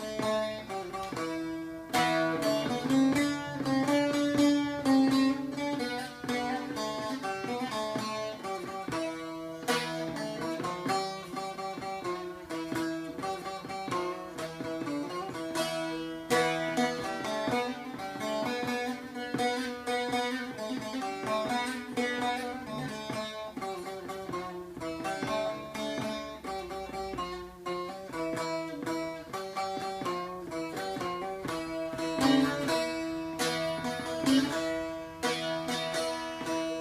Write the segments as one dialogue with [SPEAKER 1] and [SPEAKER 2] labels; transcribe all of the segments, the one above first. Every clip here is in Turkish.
[SPEAKER 1] Bye.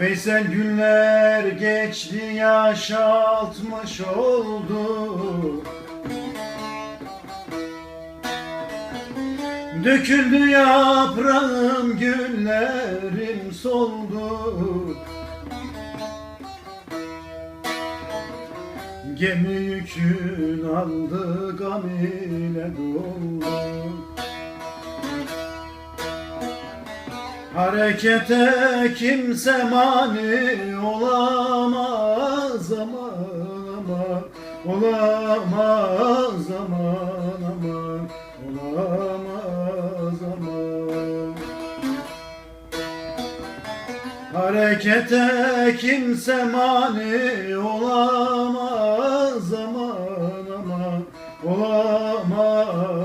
[SPEAKER 1] Veysel günler geçti yaş altmış oldu. Döküldü yaprağım güllerim soldu. Gemi yükün aldı gam ile doldu Harekete kimse mani olamaz aman aman. Olamaz aman aman. Olamaz aman. Harekete kimse mani olamaz aman aman. Olamaz